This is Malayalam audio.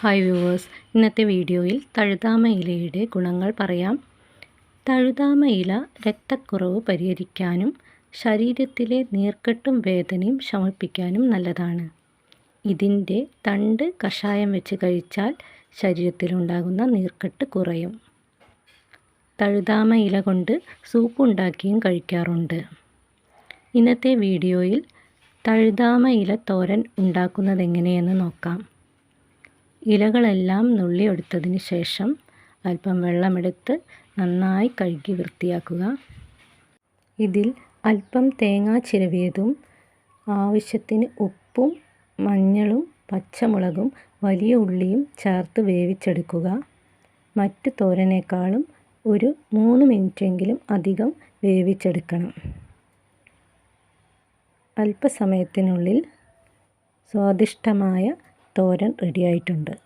ഹായ് വ്യൂവേഴ്സ് ഇന്നത്തെ വീഡിയോയിൽ തഴുതാമ ഇലയുടെ ഗുണങ്ങൾ പറയാം. തഴുതാമ ഇല രക്തക്കുറവ് പരിഹരിക്കാനും ശരീരത്തിലെ നീർക്കെട്ടും വേദനയും ശമിപ്പിക്കാനും നല്ലതാണ്. ഇതിന്റെ തണ്ട് കഷായം വെച്ച് കഴിച്ചാൽ ശരീരത്തിലുണ്ടാകുന്ന നീർക്കെട്ട് കുറയും. തഴുതാമ ഇല കൊണ്ട് സൂപ്പ് ഉണ്ടാക്കിയും കഴിക്കാറുണ്ട്. ഇന്നത്തെ വീഡിയോയിൽ തഴുതാമ ഇല തോരൻ ഉണ്ടാക്കുന്നത് എങ്ങനെയെന്ന് നോക്കാം. ഇലകളെല്ലാം നുള്ളിയെടുത്തതിന് ശേഷം അല്പം വെള്ളമെടുത്ത് നന്നായി കഴുകി വൃത്തിയാക്കുക. ഇതിൽ അല്പം തേങ്ങാ ചിരവിയതും ആവശ്യത്തിന് ഉപ്പും മഞ്ഞളും പച്ചമുളകും വലിയ ഉള്ളിയും ചേർത്ത് വേവിച്ചെടുക്കുക. മറ്റ് തോരനേക്കാളും ഒരു മൂന്ന് മിനിറ്റെങ്കിലും അധികം വേവിച്ചെടുക്കണം. അല്പസമയത്തിനുള്ളിൽ സ്വാദിഷ്ടമായ തോരൻ റെഡിയായിട്ടുണ്ട്